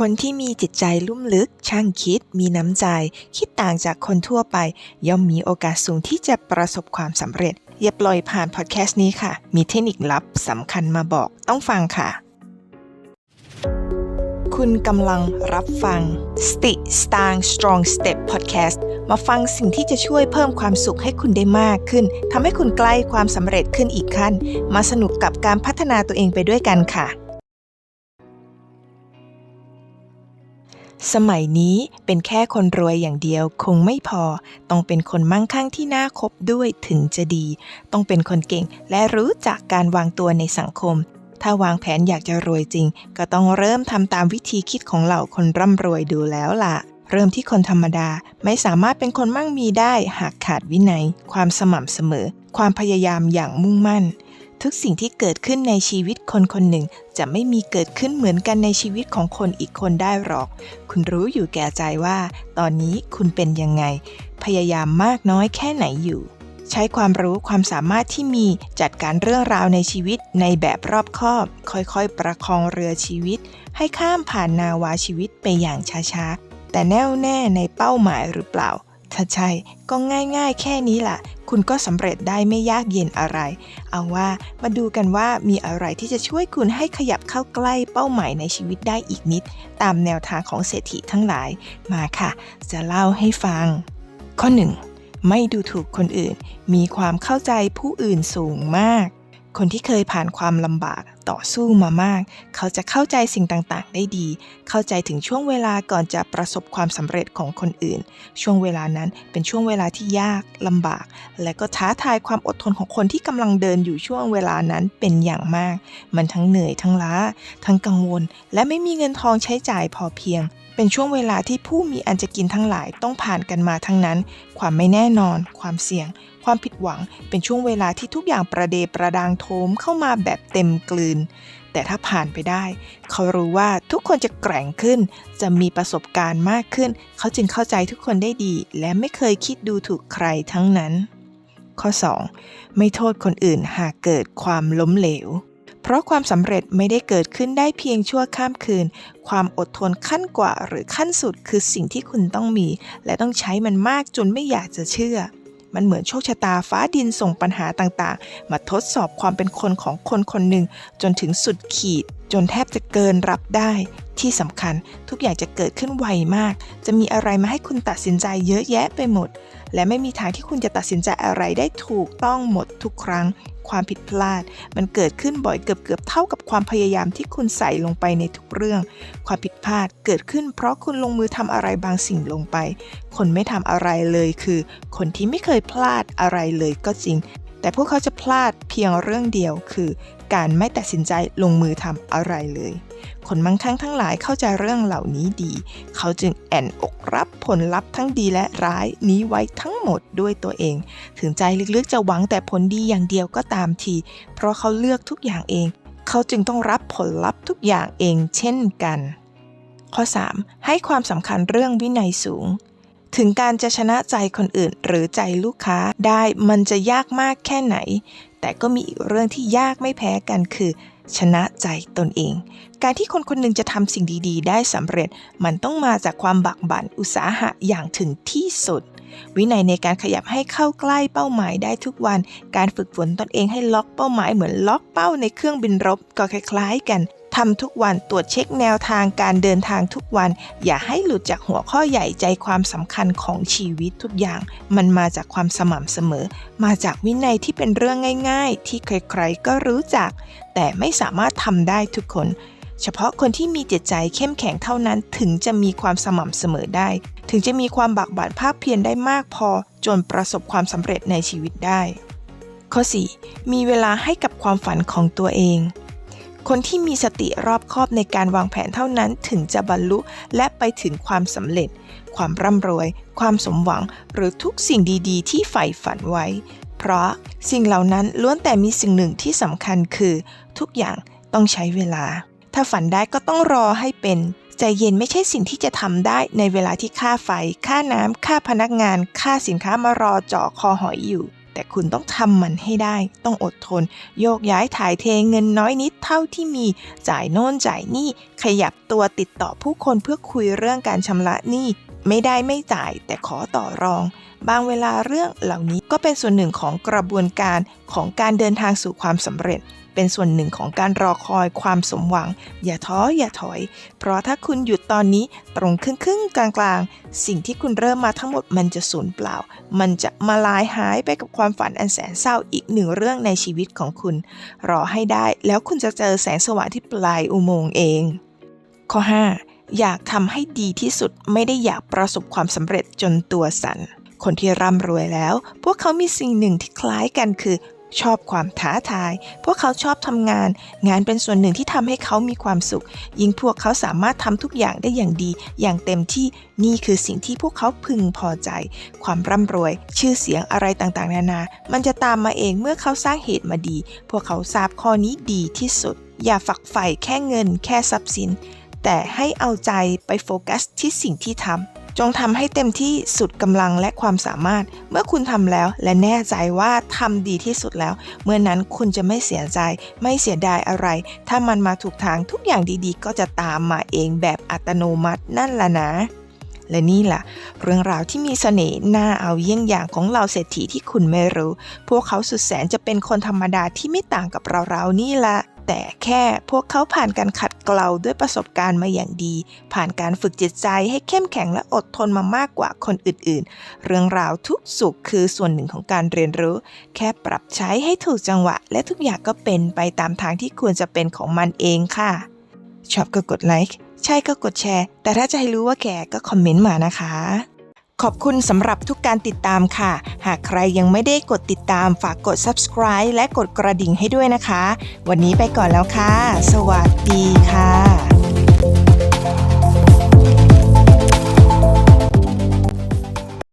คนที่มีจิตใจลุ่มลึก ช่างคิด มีน้ำใจ คิดต่างจากคนทั่วไป ย่อมมีโอกาสสูงที่จะประสบความสำเร็จ อย่าปล่อยผ่านพอดแคสต์นี้ค่ะ มีเทคนิคลับสำคัญมาบอก ต้องฟังค่ะ คุณกำลังรับฟังสติ Stang Strong Step Podcast มาฟังสิ่งที่จะช่วยเพิ่มความสุขให้คุณได้มากขึ้นทำให้คุณใกล้ความสำเร็จขึ้นอีกขั้น มาสนุกกับการพัฒนาตัวเองไปด้วยกันค่ะ สมัยนี้เป็นแค่คนรวยอย่างเดียวคงไม่พอ ต้องเป็นคนมั่งคั่งที่น่าคบด้วยถึงจะดี ต้องเป็นคนเก่งและรู้จักการวางตัวในสังคม ถ้าวางแผนอยากจะรวยจริง ก็ต้องเริ่มทำตามวิธีคิดของเหล่าคนร่ำรวยดูแล้วล่ะ เริ่มที่คนธรรมดาไม่สามารถเป็นคนมั่งมีได้หากขาดวินัย ความสม่ำเสมอ ความพยายามอย่างมุ่งมั่น ทุกสิ่งที่เกิดขึ้นในชีวิตคนคนหนึ่ง จะไม่มีเกิดขึ้นเหมือนกันในชีวิตของคนอีกคนได้หรอก คุณรู้อยู่แก่ใจว่า ตอนนี้คุณเป็นยังไง พยายามมากน้อยแค่ไหนอยู่ ใช้ความรู้ความสามารถที่มีจัดการเรื่องราวในชีวิตในแบบรอบคอบ ค่อยๆ ประคองเรือชีวิต ให้ข้ามผ่านนาวาชีวิตไปอย่างช้าๆ แต่แน่วแน่ในเป้าหมายหรือเปล่า ถ้าใช่ก็ง่ายๆ แค่นี้ล่ะ คุณก็สำเร็จได้ไม่ยากเย็นอะไร เอาว่ามาดูกันว่ามีอะไรที่จะช่วยคุณให้ขยับเข้าใกล้เป้าหมายในชีวิตได้อีกนิด ตามแนวทางของเศรษฐีทั้งหลาย มาค่ะ จะเล่าให้ฟัง ข้อ 1. ไม่ดูถูกคนอื่น มีความเข้าใจผู้อื่นสูงมาก คนที่เคยผ่านความลำบาก ต่อสู้มามาก เขาจะเข้าใจสิ่งต่างๆ ได้ดี เข้าใจถึงช่วงเวลาก่อนจะประสบความสำเร็จของคนอื่น ช่วงเวลานั้นเป็นช่วงเวลาที่ยากลำบาก และก็ท้าทายความอดทนของคนที่กำลังเดินอยู่ช่วงเวลานั้นเป็นอย่างมาก มันทั้งเหนื่อยทั้งล้า ทั้งกังวล และไม่มีเงินทองใช้จ่ายพอเพียงเป็นช่วงเวลาที่ผู้มีอันจะกินทั้งหลายต้องผ่านกันมาทั้งนั้น ความไม่แน่นอน ความเสี่ยง ความผิดหวังเป็นช่วงเวลาที่ทุกอย่างประเดประดังโถมเข้ามาแบบเต็มกลืน แต่ถ้าผ่านไปได้ เขารู้ว่าทุกคนจะแกร่งขึ้น จะมีประสบการณ์มากขึ้น เขาจึงเข้าใจทุกคนได้ดี และไม่เคยคิดดูถูกใครทั้งนั้น ข้อ 2. ไม่โทษคนอื่นหากเกิดความล้มเหลวเพราะความสำเร็จไม่ได้เกิดขึ้นได้เพียงชั่วข้ามคืน ความอดทนขั้นกว่าหรือขั้นสุดคือสิ่งที่คุณต้องมี และต้องใช้มันมากจนไม่อยากจะเชื่อ มันเหมือนโชคชะตาฟ้าดินส่งปัญหาต่างๆ มาทดสอบความเป็นคนของคนคนหนึ่งจนถึงสุดขีดจนแทบจะเกินรับได้ที่สำคัญทุกอย่างจะเกิดขึ้นไวมาก จะมีอะไรมาให้คุณตัดสินใจเยอะแยะไปหมด และไม่มีทางที่คุณจะตัดสินใจอะไรได้ถูกต้องหมดทุกครั้ง ความผิดพลาด มันเกิดขึ้นบ่อยเกือบๆเท่ากับความพยายามที่คุณใส่ลงไปในทุกเรื่อง ความผิดพลาดเกิดขึ้นเพราะคุณลงมือทำอะไรบางสิ่งลงไป คนไม่ทำอะไรเลยคือ คนที่ไม่เคยพลาดอะไรเลยก็จริง แต่พวกเขาจะพลาดเพียงเรื่องเดียวคือ การไม่ตัดสินใจลงมือทำอะไรเลย คนมั่งคั่งทั้งหลายเข้าใจเรื่องเหล่านี้ดี เขาจึงแอนอกรับผลลัพธ์ทั้งดีและร้ายนี้ไว้ทั้งหมดด้วยตัวเอง ถึงใจลึกๆจะหวังแต่ผลดีอย่างเดียวก็ตามที เพราะเขาเลือกทุกอย่างเอง เขาจึงต้องรับผลลัพธ์ทุกอย่างเองเช่นกัน ข้อ 3. ให้ความสำคัญเรื่องวินัยสูง ถึงการจะชนะใจคนอื่นหรือใจลูกค้าได้มันจะยากมากแค่ไหน แต่ก็มีอีกเรื่องที่ยากไม่แพ้กันคือ ชนะใจตนเอง การที่คนคนหนึ่งจะทำสิ่งดีๆ ได้สำเร็จ มันต้องมาจากความบักบั่นอุตสาหะอย่างถึงที่สุด วินัยในการขยับให้เข้าใกล้เป้าหมายได้ทุกวัน การฝึกฝนตนเองให้ล็อกเป้าหมายเหมือนล็อกเป้าในเครื่องบินรบก็คล้ายๆกัน ทำทุกวันตรวจเช็คแนวทางการเดินทางทุกวัน อย่าให้หลุดจากหัวข้อใหญ่ใจความสำคัญของชีวิตทุกอย่าง มันมาจากความสม่ำเสมอ มาจากวินัยที่เป็นเรื่องง่าย ๆ ที่ใครๆก็รู้จัก แต่ไม่สามารถทำได้ทุกคน เฉพาะคนที่มีจิตใจเข้มแข็งเท่านั้นถึงจะมีความสม่ำเสมอได้ ถึงจะมีความบักบั่นภาคเพียรได้มากพอ จนประสบความสำเร็จในชีวิตได้ ข้อ 4. มีเวลาให้กับความฝันของตัวเอง คนที่มีสติรอบคอบในการวางแผนเท่านั้นถึงจะบรรลุและไปถึงความสำเร็จ ความร่ำรวย ความสมหวัง หรือทุกสิ่งดีๆ ที่ใฝ่ฝันไว้ เพราะสิ่งเหล่านั้นล้วนแต่มีสิ่งหนึ่งที่สำคัญคือ ทุกอย่างต้องใช้เวลา ถ้าฝันได้ก็ต้องรอให้เป็น ใจเย็นไม่ใช่สิ่งที่จะทำได้ในเวลาที่ค่าไฟ ค่าน้ำค่าพนักงาน ค่าสินค้ามารอเจาะคอหอยอยู่ แต่คุณต้องทำมันให้ได้ ต้องอดทน โยกย้ายถ่ายเทเงินน้อยนิดเท่าที่มี จ่ายโน่นจ่ายนี่ ขยับตัวติดต่อผู้คนเพื่อคุยเรื่องการชำระหนี้ ไม่ได้ไม่จ่ายแต่ขอต่อรอง บางเวลาเรื่องเหล่านี้ก็เป็นส่วนหนึ่งของกระบวนการของการเดินทางสู่ความสำเร็จ เป็นส่วนหนึ่งของการรอคอยความสมหวัง อย่าท้ออย่าถอย เพราะถ้าคุณหยุดตอนนี้ตรงครึ่งครึ่งๆกลางกลางสิ่งที่คุณเริ่มมาทั้งหมดมันจะสูญเปล่า มันจะมาลายหายไปกับความฝันอันแสนเศร้าอีกหนึ่งเรื่องในชีวิตของคุณ รอให้ได้แล้วคุณจะเจอแสงสว่างที่ปลายอุโมงค์เอง ข้อ 5 อยากทำให้ดีที่สุดไม่ได้อยากประสบความสำเร็จจนตัวสั่น คนที่ร่ำรวยแล้ว พวกเขามีสิ่งหนึ่งที่คล้ายกันคือ ชอบความท้าทาย พวกเขาชอบทำงาน งานเป็นส่วนหนึ่งที่ทำให้เขามีความสุข ยิ่งพวกเขาสามารถทำทุกอย่างได้อย่างดี อย่างเต็มที่นี่คือสิ่งที่พวกเขาพึงพอใจ ความร่ำรวย ชื่อเสียงอะไรต่างๆ นานา มันจะตามมาเองเมื่อเขาสร้างเหตุมาดี พวกเขาทราบข้อนี้ดีที่สุด อย่าฝักใฝ่แค่เงิน แค่ทรัพย์สิน แต่ให้เอาใจไปโฟกัสที่สิ่งที่ทำจงทำให้เต็มที่สุดกำลังและความสามารถ เมื่อคุณทำแล้วและแน่ใจว่าทำดีที่สุดแล้ว เมื่อนั้นคุณจะไม่เสียใจ ไม่เสียดายอะไร ถ้ามันมาถูกทางทุกอย่างดีๆ ก็จะตามมาเองแบบอัตโนมัตินั่นล่ะนะและนี่แหละเรื่องราวที่มีเสน่ห์น่าเอาเยี่ยงอย่างของเหล่าเศรษฐีที่คุณไม่รู้ พวกเขาสุดแสนจะเป็นคนธรรมดาที่ไม่ต่างกับเราๆนี่แหละ แต่แค่พวกเขาผ่านการขัดเกลาด้วยประสบการณ์มาอย่างดี ผ่านการฝึกจิตใจให้เข้มแข็งและอดทนมามากกว่าคนอื่นๆ เรื่องราวทุกสุขคือส่วนหนึ่งของการเรียนรู้ แค่ปรับใช้ให้ถูกจังหวะ และทุกอย่างก็เป็นไปตามทางที่ควรจะเป็นของมันเองค่ะ ชอบก็กดไลค์ใช่ก็กดแชร์ แต่ถ้าจะให้รู้ว่าแกก็คอมเมนต์มานะคะ ขอบคุณสำหรับทุกการติดตามค่ะ หากใครยังไม่ได้กดติดตามฝากกด subscribe และกดกระดิ่งให้ด้วยนะคะ วันนี้ไปก่อนแล้วค่ะ สวัสดีค่ะ